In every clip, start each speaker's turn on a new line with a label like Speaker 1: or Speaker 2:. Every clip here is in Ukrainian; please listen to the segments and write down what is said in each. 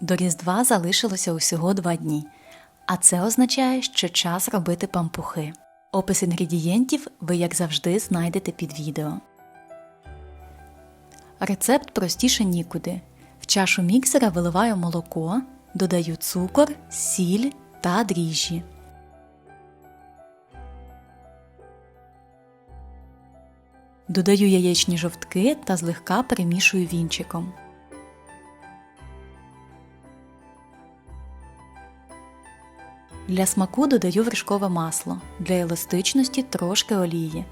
Speaker 1: До Різдва залишилося усього два дні, а це означає, що час робити пампухи. Опис інгредієнтів ви, як завжди, знайдете під відео. Рецепт простіше нікуди. В чашу міксера виливаю молоко, додаю цукор, сіль та дріжджі. Додаю яєчні жовтки та злегка перемішую вінчиком. Для смаку додаю вершкове масло, для еластичності трошки олії.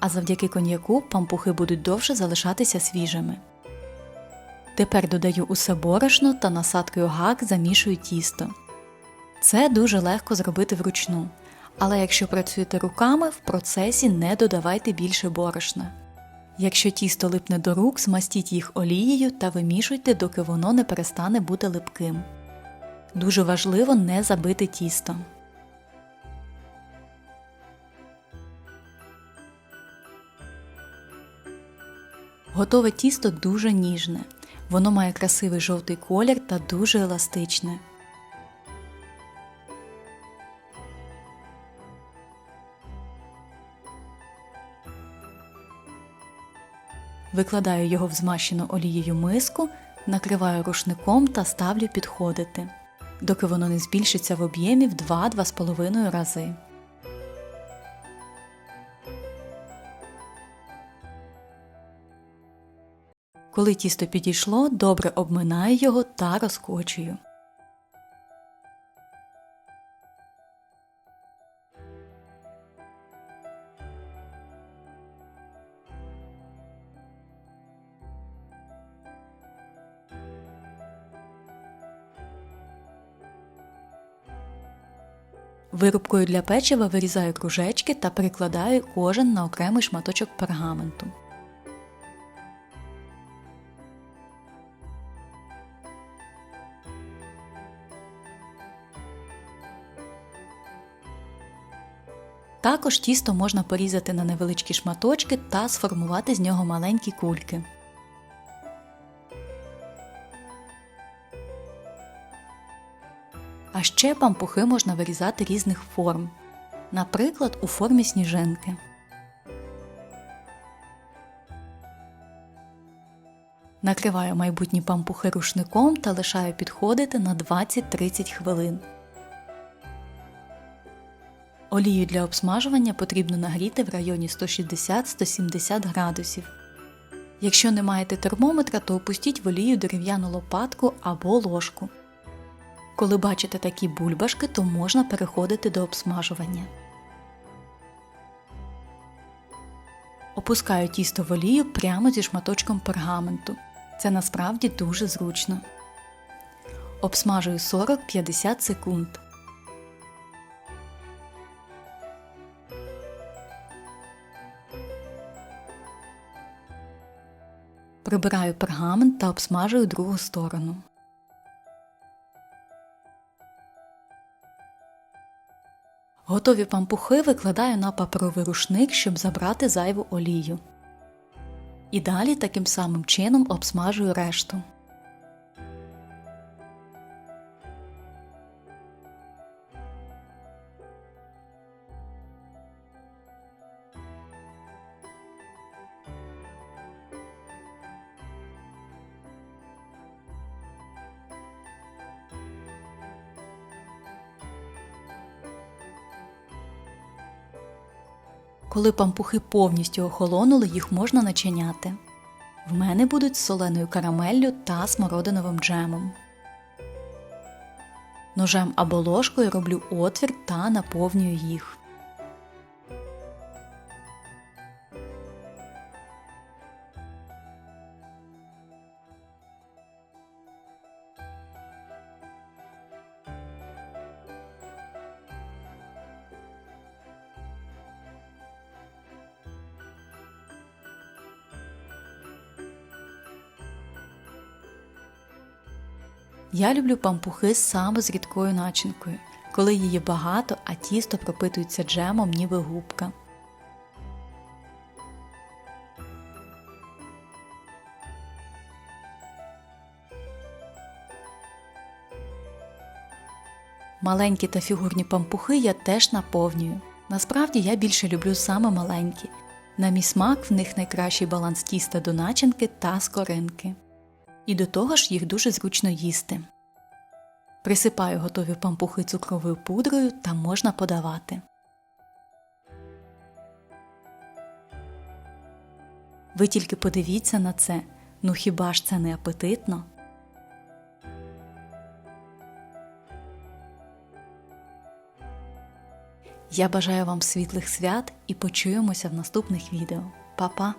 Speaker 1: А завдяки коньяку пампухи будуть довше залишатися свіжими. Тепер додаю усе борошно та насадкою гак замішую тісто. Це дуже легко зробити вручну, але якщо працюєте руками, в процесі не додавайте більше борошна. Якщо тісто липне до рук, змастіть їх олією та вимішуйте, доки воно не перестане бути липким. Дуже важливо не забити тісто. Готове тісто дуже ніжне. Воно має красивий жовтий колір та дуже еластичне. Викладаю його в змащену олією миску, накриваю рушником та ставлю підходити, доки воно не збільшиться в об'ємі в 2-2,5 рази. Коли тісто підійшло, добре обминаю його та розкочую. Вирубкою для печива вирізаю кружечки та перекладаю кожен на окремий шматочок пергаменту. Також тісто можна порізати на невеличкі шматочки та сформувати з нього маленькі кульки. А ще пампухи можна вирізати різних форм, наприклад, у формі сніжинки. Накриваю майбутні пампухи рушником та лишаю підходити на 20-30 хвилин. Олію для обсмажування потрібно нагріти в районі 160-170 градусів. Якщо не маєте термометра, то опустіть в олію дерев'яну лопатку або ложку. Коли бачите такі бульбашки, то можна переходити до обсмажування. Опускаю тісто в олію прямо зі шматочком пергаменту. Це насправді дуже зручно. Обсмажую 40-50 секунд. Прибираю пергамент та обсмажую другу сторону. Готові пампухи викладаю на паперовий рушник, щоб забрати зайву олію. І далі таким самим чином обсмажую решту. Коли пампухи повністю охолонули, їх можна начиняти. В мене будуть з соленою карамеллю та смородиновим джемом. Ножем або ложкою роблю отвір та наповнюю їх. Я люблю пампухи саме з рідкою начинкою, коли її багато, а тісто пропитується джемом, ніби губка. Маленькі та фігурні пампухи я теж наповнюю. Насправді я більше люблю саме маленькі. На мій смак в них найкращий баланс тіста до начинки та скоринки. І до того ж їх дуже зручно їсти. Присипаю готові пампухи цукровою пудрою та можна подавати. Ви тільки подивіться на це. Ну хіба ж це не апетитно? Я бажаю вам світлих свят і почуємося в наступних відео. Па-па!